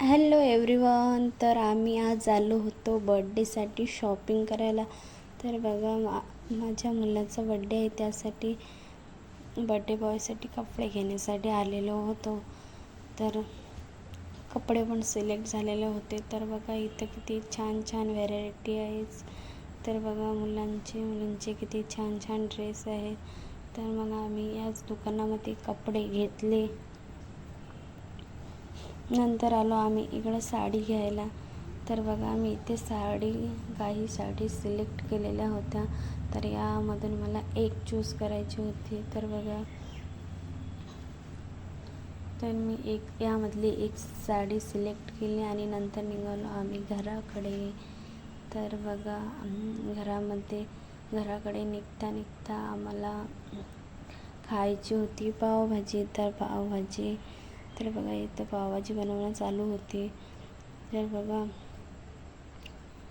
Hello everyone तर आम्ही आज आलो होतो बड्डेसाठी शॉपिंग करायला. तर बघा मा माझ्या मुलाचा बड्डे आहे त्यासाठी बड्डे बॉयसाठी कपडे घेण्यासाठी आलेलो होतो. तर कपडे पण सिलेक्ट झालेले होते. तर बघा इथं किती छान छान व्हेरायटी आहेच. तर बघा मुलांचे मुलींचे किती छान छान ड्रेस आहेत तर मग आम्ही याच दुकानामध्ये कपडे घेतले. नंतर आलो आम्ही इकडं साडी घ्यायला. तर बघा मी इथे साडी काही साडी सिलेक्ट केलेल्या होत्या. तर यामधून मला एक चूज करायची होती. तर बघा तर मी एक यामधली एक साडी सिलेक्ट केली आणि नंतर निघालो आम्ही घराकडे. तर बघा घरामध्ये घराकडे निघता निघता आम्हाला खायची होती पावभाजी. तर पावभाजी तर बघा इथं पावभाजी बनवणं चालू होती. तर बघा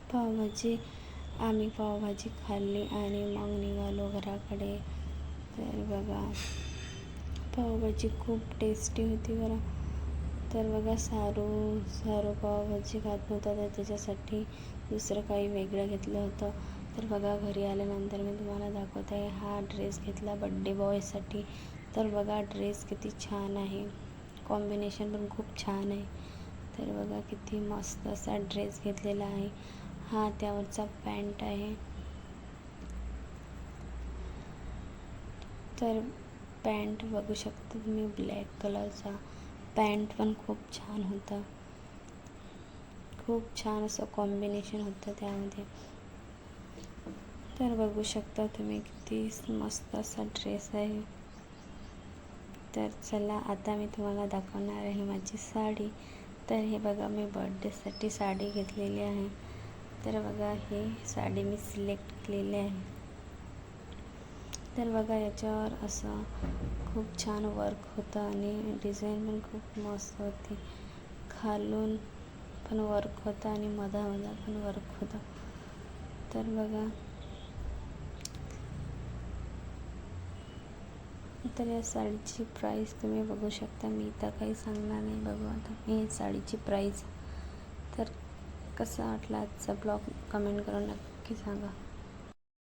पावभाजी आम्ही पावभाजी खाल्ली आणि मग निघालो घराकडे. तर बघा पावभाजी खूप टेस्टी होती बरं. तर बघा सारू सारू पावभाजी खात नव्हता तर त्याच्यासाठी दुसरं काही वेगळं घेतलं होतं. तर बघा घरी आल्यानंतर मी तुम्हाला दाखवत आहे हा ड्रेस घेतला बड्डे बॉयसाठी तर बघा ड्रेस किती छान आहे. कॉम्बिनेशन पण खूप छान आहे. तर बघा किती मस्त असा ड्रेस घेतलेला आहे. हा त्यावरचा पॅन्ट आहे. तर पॅन्ट बघू शकता तुम्ही ब्लॅक कलरचा पॅन्ट पण खूप छान होता. खूप छान असं कॉम्बिनेशन होतं त्यामध्ये. तर बघू शकता तुम्ही किती मस्त असा ड्रेस आहे. तर चला आता मी तुम्हाला दाखवणार आहे माझी साडी. तर हे बघा मी बर्थडेसाठी साडी घेतलेली आहे. तर बघा हे साडी मी सिलेक्ट केलेली आहे. तर बघा याच्यावर असं खूप छान वर्क होतं आणि डिझाईन पण खूप मस्त होती. खालून पण वर्क होतं आणि मधामधा पण वर्क होतं. तर बघा तर या साडीची प्राईस तुम्ही बघू शकता. मी तर काही सांगणार नाही बघू आता. मी साडीची प्राईस तर कसा वाटला आजचा ब्लॉग कमेंट करून नक्की सांगा.